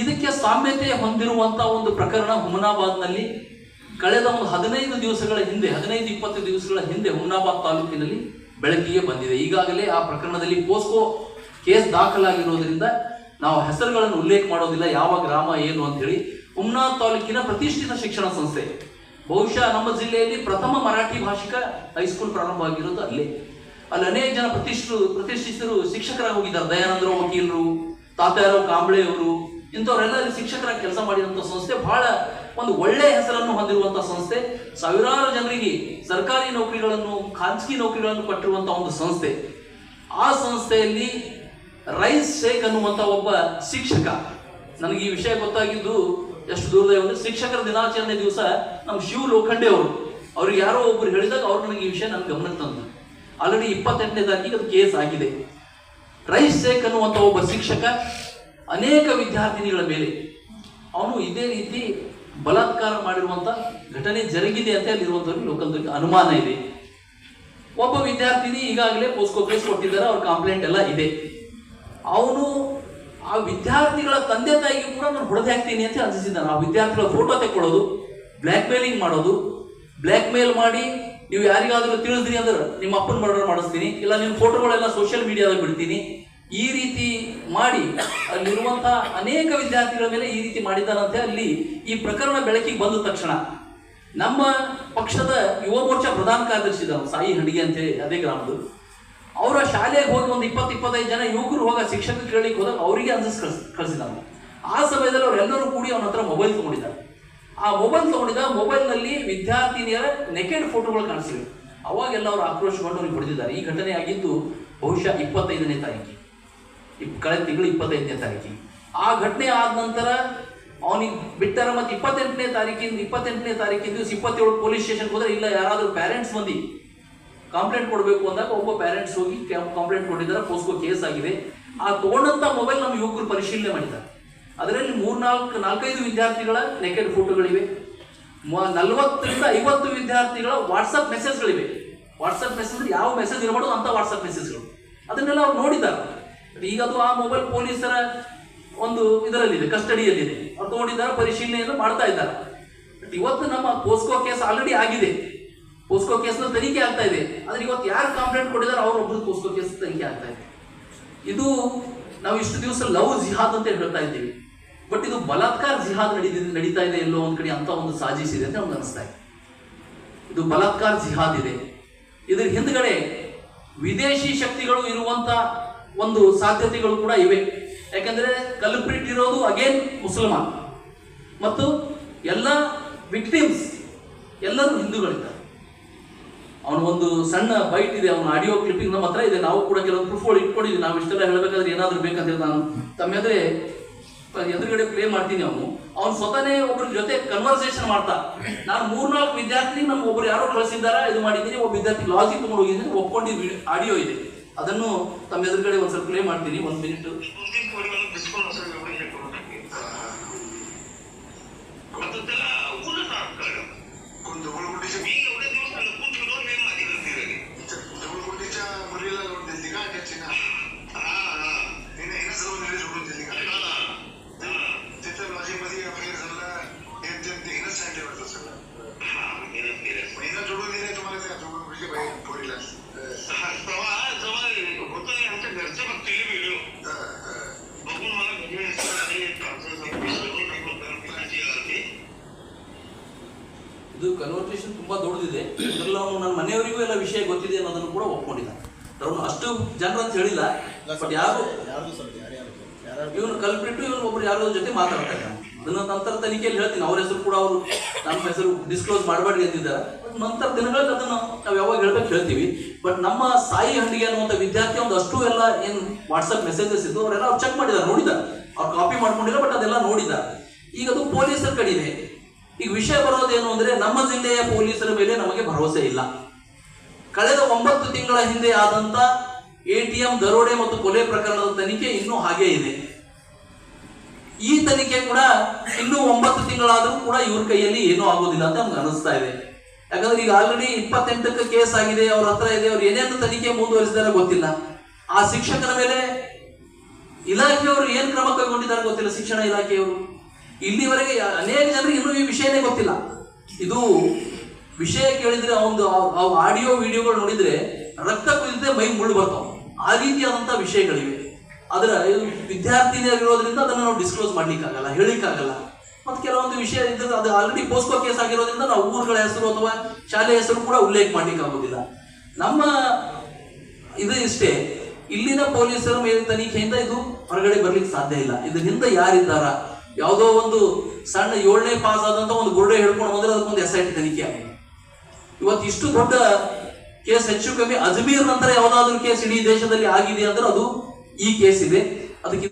ಇದಕ್ಕೆ ಸಾಮ್ಯತೆ ಹೊಂದಿರುವಂತ ಒಂದು ಪ್ರಕರಣ ಹುಮನಾಬಾದ್ನಲ್ಲಿ ಕಳೆದ ಒಂದು ಹದಿನೈದು ದಿವಸಗಳ ಹಿಂದೆ, ಹದಿನೈದು ಇಪ್ಪತ್ತು ದಿವಸಗಳ ಹಿಂದೆ ಹುಮನಾಬಾದ್ ತಾಲೂಕಿನಲ್ಲಿ ಬೆಳಕಿಗೆ ಬಂದಿದೆ. ಈಗಾಗಲೇ ಆ ಪ್ರಕರಣದಲ್ಲಿ ಪೋಸ್ಕೋ ಕೇಸ್ ದಾಖಲಾಗಿರೋದ್ರಿಂದ ನಾವು ಹೆಸರುಗಳನ್ನು ಉಲ್ಲೇಖ ಮಾಡೋದಿಲ್ಲ, ಯಾವ ಗ್ರಾಮ ಏನು ಅಂತ ಹೇಳಿ. ತಾಲೂಕಿನ ಪ್ರತಿಷ್ಠಿತ ಶಿಕ್ಷಣ ಸಂಸ್ಥೆ, ಬಹುಶಃ ನಮ್ಮ ಜಿಲ್ಲೆಯಲ್ಲಿ ಪ್ರಥಮ ಮರಾಠಿ ಭಾಷಿಕ ಹೈಸ್ಕೂಲ್ ಪ್ರಾರಂಭ ಆಗಿರೋದು ಅಲ್ಲಿ. ಅಲ್ಲಿ ಅನೇಕ ಜನ ಪ್ರತಿಷ್ಠಿತರು ಪ್ರತಿಷ್ಠಿತರು ಶಿಕ್ಷಕರಾಗಿ ಹೋಗಿದ್ದಾರೆ. ದಯಾನಂದರಾವ್ ವಕೀಲರು, ತಾತಾರಾವ್ ಕಾಂಬ್ಳೆ ಅವರು ಇಂಥವರೆಲ್ಲ ಇಲ್ಲಿ ಶಿಕ್ಷಕರಾಗಿ ಕೆಲಸ ಮಾಡಿದಂಥ ಸಂಸ್ಥೆ, ಬಹಳ ಒಂದು ಒಳ್ಳೆ ಹೆಸರನ್ನು ಹೊಂದಿರುವಂಥ ಸಂಸ್ಥೆ. ಸಾವಿರಾರು ಜನರಿಗೆ ಸರ್ಕಾರಿ ನೌಕರಿಗಳನ್ನು, ಖಾಸಗಿ ನೌಕರಿಗಳನ್ನು ಕೊಟ್ಟಿರುವಂತಹ ಒಂದು ಸಂಸ್ಥೆ. ಆ ಸಂಸ್ಥೆಯಲ್ಲಿ ರೈಸ್ ಶೇಖ್ ಅನ್ನುವಂಥ ಒಬ್ಬ ಶಿಕ್ಷಕ. ನನಗೆ ಈ ವಿಷಯ ಗೊತ್ತಾಗಿದ್ದು ಎಷ್ಟು ದೂರದ ಅಂದರೆ ಶಿಕ್ಷಕರ ದಿನಾಚರಣೆ ದಿವಸ ನಮ್ಮ ಶಿವ ಲೋಖಂಡೆ ಅವರು. ಅವ್ರಿಗೆ ಯಾರೋ ಒಬ್ರು ಹೇಳಿದಾಗ ಅವ್ರು ನನಗೆ ಈ ವಿಷಯ ನನ್ನ ಗಮನಕ್ಕೆ ತಂದರು. ಆಲ್ರೆಡಿ ಇಪ್ಪತ್ತೆಂಟನೇ ತಾರೀಕಿಗೆ ಅದು ಕೇಸ್ ಆಗಿದೆ. ರೈಸ್ ಶೇಖ್ ಅನ್ನುವಂಥ ಒಬ್ಬ ಶಿಕ್ಷಕ ಅನೇಕ ವಿದ್ಯಾರ್ಥಿನಿಗಳ ಮೇಲೆ ಅವನು ಇದೇ ರೀತಿ ಬಲಾತ್ಕಾರ ಮಾಡಿರುವಂಥ ಘಟನೆ ಜರುಗಿದೆ ಅಂತ ಅಲ್ಲಿರುವಂಥವ್ರಿಗೆ ಲೋಕಲ್ದವ್ರಿಗೆ ಅನುಮಾನ ಇದೆ. ಒಬ್ಬ ವಿದ್ಯಾರ್ಥಿನಿ ಈಗಾಗಲೇ ಪೋಸ್ಕೋ ಕೇಸ್ ಕೊಟ್ಟಿದ್ದಾರೆ, ಅವ್ರ ಕಂಪ್ಲೇಂಟ್ ಎಲ್ಲ ಇದೆ. ಅವನು ಆ ವಿದ್ಯಾರ್ಥಿಗಳ ತಂದೆ ತಾಯಿಗೆ ಕೂಡ ನಾನು ಹೊಡೆದು ಹಾಕ್ತೀನಿ ಅಂತ ಅನಿಸಿದ್ದಾನೆ. ಆ ವಿದ್ಯಾರ್ಥಿಗಳ ಫೋಟೋ ತೆಕ್ಕೊಳ್ಳೋದು ಬ್ಲ್ಯಾಕ್ ಮೇಲಿಂಗ್ ಮಾಡೋದು ಬ್ಲ್ಯಾಕ್ ಮೇಲ್ ಮಾಡಿ ನೀವು ಯಾರಿಗಾದರೂ ತಿಳಿದ್ರಿ ಅಂದ್ರೆ ನಿಮ್ಮ ಅಪ್ಪನ ಮರ್ಡರ್ ಮಾಡಿಸ್ತೀನಿ, ಇಲ್ಲ ನಿಮ್ಮ ಫೋಟೋಗಳೆಲ್ಲ ಸೋಷಿಯಲ್ ಮೀಡಿಯಾದಲ್ಲಿ ಬಿಡ್ತೀನಿ ಈ ರೀತಿ ಮಾಡಿ ಅಲ್ಲಿರುವಂತಹ ಅನೇಕ ವಿದ್ಯಾರ್ಥಿಗಳ ಮೇಲೆ ಈ ರೀತಿ ಮಾಡಿದ್ದಾರಂತೆ ಅಲ್ಲಿ ಈ ಪ್ರಕರಣ ಬೆಳಕಿಗೆ ಬಂದ ತಕ್ಷಣ. ನಮ್ಮ ಪಕ್ಷದ ಯುವ ಮೋರ್ಚಾ ಪ್ರಧಾನ ಕಾರ್ಯದರ್ಶಿ ಇದ್ದಾರೆ ಸಾಯಿ ಹಂಡಿಗೆ ಅಂತ ಹೇಳಿ, ಅದೇ ಗ್ರಾಮದ್ದು. ಅವರ ಶಾಲೆಗೆ ಹೋಗಿ ಒಂದು ಇಪ್ಪತ್ತು, ಇಪ್ಪತ್ತೈದು ಜನ ಯುವಕರು ಹೋಗ ಶಿಕ್ಷಕ ಕೇಳಿಕ್ಕೆ ಹೋದಾಗ ಅವರಿಗೆ ಅನ್ಸಿಸ್ ಕಳ್ಸಿ ಆ ಸಮಯದಲ್ಲಿ ಅವರೆಲ್ಲರೂ ಕೂಡಿ ಅವನ ಹತ್ರ ಮೊಬೈಲ್ ತಗೊಂಡಿದ್ದಾರೆ. ಆ ಮೊಬೈಲ್ ತಗೊಂಡಿದ್ದ ಮೊಬೈಲ್ನಲ್ಲಿ ವಿದ್ಯಾರ್ಥಿನಿಯರ ನೆಕೆಡ್ ಫೋಟೋಗಳು ಕಾಣಿಸಿವೆ ಅವಾಗೆಲ್ಲ ಅವರು ಆಕ್ರೋಶಗೊಂಡು ಅವ್ರಿಗೆ ಹೊಡೆದಿದ್ದಾರೆ. ಈ ಘಟನೆ ಆಗಿದ್ದು ಬಹುಶಃ ಇಪ್ಪತ್ತೈದನೇ ತಾರೀಕಿಗೆ ಇಪ್, ಕಳೆದ ತಿಂಗಳು ಇಪ್ಪತ್ತೈದನೇ ತಾರೀಕಿಗೆ ಆ ಘಟನೆ ಆದ ನಂತರ ಅವನಿಗೆ ಬಿಟ್ಟಾರ ಮತ್ತೆ ಇಪ್ಪತ್ತೆಂಟನೇ ತಾರೀಕಿಂದ ಇಪ್ಪತ್ತೆಂಟನೇ ತಾರೀಕಿನ ದಿವಸ ಇಪ್ಪತ್ತೇಳು ಪೊಲೀಸ್ ಸ್ಟೇಷನ್ಗೆ ಹೋದ್ರೆ ಇಲ್ಲ, ಯಾರಾದರೂ ಪ್ಯಾರೆಂಟ್ಸ್ ಬಂದು ಕಂಪ್ಲೇಂಟ್ ಕೊಡಬೇಕು ಅಂದಾಗ ಒಬ್ಬ ಪ್ಯಾರೆಂಟ್ಸ್ ಹೋಗಿ ಕಂಪ್ಲೇಂಟ್ ಕೊಟ್ಟಿದ್ದಾರೆ, ಪೋಸ್ಕೋ ಕೇಸ್ ಆಗಿದೆ. ಆ ತಗೊಂಡಂತ ಮೊಬೈಲ್ ನಮ್ಮ ಯುವಕರು ಪರಿಶೀಲನೆ ಮಾಡಿದ್ದಾರೆ. ಅದರಲ್ಲಿ ಮೂರ್ನಾಲ್ಕು, ನಾಲ್ಕೈದು ವಿದ್ಯಾರ್ಥಿಗಳ ನೆಕೆಡ್ ಫೋಟೋಗಳಿವೆ ನಲವತ್ತರಿಂದ ಐವತ್ತು ವಿದ್ಯಾರ್ಥಿಗಳ ವಾಟ್ಸಪ್ ಮೆಸೇಜ್ಗಳಿವೆ ವಾಟ್ಸಪ್ ಮೆಸೇಜ್ ಯಾವ ಮೆಸೇಜ್ ಇರಬಾರ್ದು ಅಂತ ವಾಟ್ಸಪ್ ಮೆಸೇಜ್ಗಳು ಅದನ್ನೆಲ್ಲ ಅವ್ರು ನೋಡಿದ್ದಾರೆ. ಈಗ ಅದು ಆ ಮೊಬೈಲ್ ಪೊಲೀಸರ ಒಂದು ಇದರಲ್ಲಿದೆ ಕಸ್ಟಡಿಯಲ್ಲಿದೆ ಅವ್ರು ತಗೊಂಡಿದ್ದಾರೆ, ಪರಿಶೀಲನೆಯನ್ನು ಮಾಡ್ತಾ ಇದ್ದಾರೆ. ಬಟ್ ಇವತ್ತು ನಮ್ಮ ಪೋಸ್ಕೋ ಕೇಸ್ ಆಲ್ರೆಡಿ ಆಗಿದೆ. ಪೋಸ್ಕೋ ಕೇಸ್ನ ತನಿಖೆ ಆಗ್ತಾ ಇದೆ. ಆದ್ರೆ ಇವತ್ತು ಯಾರು ಕಂಪ್ಲೇಂಟ್ ಕೊಟ್ಟಿದ್ದಾರೆ ಅವ್ರೊಬ್ರು ಪೋಸ್ಕೋ ಕೇಸ್ ತನಿಖೆ ಆಗ್ತಾ ಇದೆ. ಇದು ನಾವು ಇಷ್ಟು ದಿವಸ ಲವ್ ಜಿಹಾದ್ ಅಂತ ಹೇಳ್ತಾ ಇದ್ದೀವಿ. ಬಟ್ ಇದು ಬಲಾತ್ಕಾರ ಜಿಹಾದ್ ನಡೀತಿದೆ ನಡೀತಾ ಇದೆ ಎಲ್ಲೋ ಒಂದ್ ಕಡೆ ಅಂತ ಒಂದು ಸಾಜಿಸ್ ಇದೆ ಅಂತ ನಮ್ಗೆ ಅನಿಸ್ತಾ ಇದೆ. ಇದು ಬಲಾತ್ಕಾರ ಜಿಹಾದ್ ಇದೆ. ಇದರ ಹಿಂದ್ಗಡೆ ವಿದೇಶಿ ಶಕ್ತಿಗಳು ಇರುವಂತ ಒಂದು ಸಾಧ್ಯತೆಗಳು ಕೂಡ ಇವೆ. ಯಾಕಂದ್ರೆ ಕಲ್ಪ್ರಿಟ್ ಇರೋದು ಅಗೇನ್ ಮುಸಲ್ಮಾನ್. ಮತ್ತು ಎಲ್ಲ ವಿಕ್ಟಿಮ್ಸ್ ಎಲ್ಲರೂ ಹಿಂದೂಗಳಿದ್ದಾರೆ. ಅವನ ಒಂದು ಸಣ್ಣ ಬೈಟ್ ಇದೆ, ಅವನ ಆಡಿಯೋ ಕ್ಲಿಪ್ಪಿಂಗ್ ನಮ್ಮ ಹತ್ರ ಇದೆ. ನಾವು ಕೂಡ ಕೆಲವೊಂದು ಪ್ರೂಫ್ಗಳು ಇಟ್ಕೊಂಡಿದ್ವಿ. ನಾವು ಇಷ್ಟೆಲ್ಲ ಹೇಳಬೇಕಾದ್ರೆ ಏನಾದರೂ ಬೇಕಂತ ಹೇಳಿ ನಾನು ತಮ್ಮ ಎದುರೇ ಎದುರುಗಡೆ ಪ್ಲೇ ಮಾಡ್ತೀನಿ ಅವನು. ಅವ್ನು ಸ್ವತಃನೇ ಒಬ್ಬರ ಜೊತೆ ಕನ್ವರ್ಸೇಷನ್ ಮಾಡ್ತಾ. ನಾನು ಮೂರ್ನಾಲ್ಕು ವಿದ್ಯಾರ್ಥಿ ನಮ್ಗೆ ಒಬ್ರು ಯಾರೋ ಕಳಿಸಿದ್ದಾರ? ಇದು ಮಾಡಿದ್ದೀನಿ. ಒಬ್ಬ ವಿದ್ಯಾರ್ಥಿ ಲಾಜಿಕ್ ತಗೊಂಡು ಹೋಗಿದ್ದೀನಿ. ಒಪ್ಕೊಂಡಿದ್ದು ಆಡಿಯೋ ಇದೆ. ಅದನ್ನು ತಮ್ಮ ಎದುರುಗಡೆ ಒಂದ್ಸಲ ಪ್ಲೇ ಮಾಡ್ತೀನಿ ಒಂದು ಮಿನಿಟ್ ಇದು ಕನ್ವರ್ಸೇಷನ್ ತುಂಬಾ ದೊಡ್ಡದಿದೆ. ಇದರಲ್ಲಿ ಅವನು ನನ್ನ ಮನೆಯವರಿಗೂ ಎಲ್ಲ ವಿಷಯ ಗೊತ್ತಿದೆ ಅನ್ನೋದನ್ನು ಕೂಡ ಒಪ್ಕೊಂಡಿದ್ದ. ಅವನು ಅಷ್ಟು ಜನರು ಅಂತ ಹೇಳಿಲ್ಲ ಬಟ್ ಯಾರು ಇವನು ಕಲ್ಪಿಟ್ಟು ಇವನು ಒಬ್ರು ಯಾರೋ ಜೊತೆ ಮಾತಾಡ್ತಾ ಇದ್ದಾನೆ ಅದನ್ನ ನಂತರ ತನಿಖೆಯಲ್ಲಿ ಹೇಳ್ತೀನಿ ಅವ್ರ ಹೆಸರು ಕೂಡ ಅವರು ನಮ್ಮ ಹೆಸರು ಡಿಸ್ಕ್ಲೋಸ್ ಮಾಡಬೇಡಿ ಅಂತಿದ್ದಾರೆ. ನಂತರ ದಿನಗಳಲ್ಲಿ ಅದನ್ನ ನಾವು ಯಾವಾಗ ಹೇಳ್ಬೇಕು ಹೇಳ್ತೀವಿ. ಬಟ್ ನಮ್ಮ ಸಾಯಿ ಹಂಡಿಗೆ ಅನ್ನುವಂಥ ವಿದ್ಯಾರ್ಥಿ ಒಂದು ಅಷ್ಟು ಎಲ್ಲ ಏನು ವಾಟ್ಸಪ್ ಮೆಸೇಜಸ್ ಇದ್ದು ಅವರೆಲ್ಲ ಅವ್ರು ಚೆಕ್ ಮಾಡಿದ್ದಾರೆ ನೋಡಿದ್ದಾರೆ. ಅವ್ರು ಕಾಪಿ ಮಾಡ್ಕೊಂಡಿಲ್ಲ ಬಟ್ ಅದೆಲ್ಲ ನೋಡಿದ್ದಾರೆ. ಈಗ ಅದು ಪೊಲೀಸರ ಕಡೆ ಇದೆ ಈಗ ವಿಷಯ ಬರೋದೇನು ಅಂದ್ರೆ ನಮ್ಮ ಜಿಲ್ಲೆಯ ಪೊಲೀಸರ ಮೇಲೆ ನಮಗೆ ಭರವಸೆ ಇಲ್ಲ. ಕಳೆದ ಒಂಬತ್ತು ತಿಂಗಳ ಹಿಂದೆ ಆದಂತ ಎಟಿಎಂ, ದರೋಡೆ ಮತ್ತು ಕೊಲೆ ಪ್ರಕರಣದ ತನಿಖೆ ಇನ್ನೂ ಹಾಗೇ ಇದೆ. ಈ ತನಿಖೆ ಕೂಡ ಇನ್ನೂ ಒಂಬತ್ತು ತಿಂಗಳಾದರೂ ಕೂಡ ಇವ್ರ ಕೈಯಲ್ಲಿ ಏನೂ ಆಗೋದಿಲ್ಲ ಅಂತ ನಮ್ಗೆ ಅನಿಸ್ತಾ ಇದೆ. ಯಾಕಂದ್ರೆ ಈಗ ಆಲ್ರೆಡಿ ಇಪ್ಪತ್ತೆಂಟಕ್ಕೆ ಕೇಸ್ ಆಗಿದೆ, ಅವ್ರ ಹತ್ರ ಇದೆ, ಅವ್ರು ಏನೇನು ತನಿಖೆ ಮುಂದುವರಿಸಿದಾರೆ ಗೊತ್ತಿಲ್ಲ. ಆ ಶಿಕ್ಷಕರ ಮೇಲೆ ಇಲಾಖೆಯವರು ಏನ್ ಕ್ರಮ ಕೈಗೊಂಡಿದ್ದಾರೆ ಗೊತ್ತಿಲ್ಲ, ಶಿಕ್ಷಣ ಇಲಾಖೆಯವರು. ಇಲ್ಲಿವರೆಗೆ ಅನೇಕ ಜನರಿಗೆ ಇನ್ನೂ ಈ ವಿಷಯನೇ ಗೊತ್ತಿಲ್ಲ. ಇದು ವಿಷಯ ಕೇಳಿದ್ರೆ ಅವನು ಆಡಿಯೋ ವಿಡಿಯೋಗಳು ನೋಡಿದ್ರೆ ರಕ್ತ ಕುದಿದ್ರೆ ಮೈ ಮುಳ್ಳು ಬರ್ತಾವ. ಆ ರೀತಿಯಾದಂಥ ವಿಷಯಗಳಿವೆ. ಆದ್ರೆ ಇದು ವಿದ್ಯಾರ್ಥಿನಿಯರಿರೋದ್ರಿಂದ ಅದನ್ನ ನಾವು ಡಿಸ್ಕ್ಲೋಸ್ ಮಾಡ್ಲಿಕ್ಕಾಗಲ್ಲ ಹೇಳಿಕ್ಕಾಗಲ್ಲ ಮತ್ತೆ ಕೆಲವೊಂದು ವಿಷಯ ಇದ್ರೆ ಅದು ಆಲ್ರೆಡಿ ಪೋಸ್ಕೋ ಕೇಸ್ ಆಗಿರೋದ್ರಿಂದ ನಾವು ಊರುಗಳ ಹೆಸರು ಅಥವಾ ಶಾಲೆ ಹೆಸರು ಕೂಡ ಉಲ್ಲೇಖ ಮಾಡ್ಲಿಕ್ಕಾಗೋದಿಲ್ಲ. ನಮ್ಮ ಇದು ಇಷ್ಟೇ. ಇಲ್ಲಿನ ಪೊಲೀಸರ ಮೇಲೆ ತನಿಖೆಯಿಂದ ಇದು ಹೊರಗಡೆ ಬರ್ಲಿಕ್ಕೆ ಸಾಧ್ಯ ಇಲ್ಲ. ಇದ್ರ ಹಿಂದೆ ಯಾರಿದ್ದಾರ? ಯಾವುದೋ ಒಂದು ಸಣ್ಣ ಏಳನೇ ಪಾಸ್ ಆದಂತ ಒಂದು ಗುರುಡೆ ಹೇಳ್ಕೊಂಡು ಹೋದ್ರೆ ಅದಕ್ಕೊಂದು ಎಸ್ ಐ ಟಿ ತನಿಖೆ ಆಗಿದೆ. ಇವತ್ತು ಇಷ್ಟು ದೊಡ್ಡ ಕೇಸ್ ಹೆಚ್ಚು ಕಮ್ಮಿ, ಅಜ್ಮೀರ್ ನಂತರ ಯಾವ್ದಾದ್ರು ಕೇಸ್ ಇಡೀ ದೇಶದಲ್ಲಿ ಆಗಿದೆ ಅಂದ್ರೆ ಅದು ಈ ಕೇಸ್ ಇದೆ. ಅದಕ್ಕೆ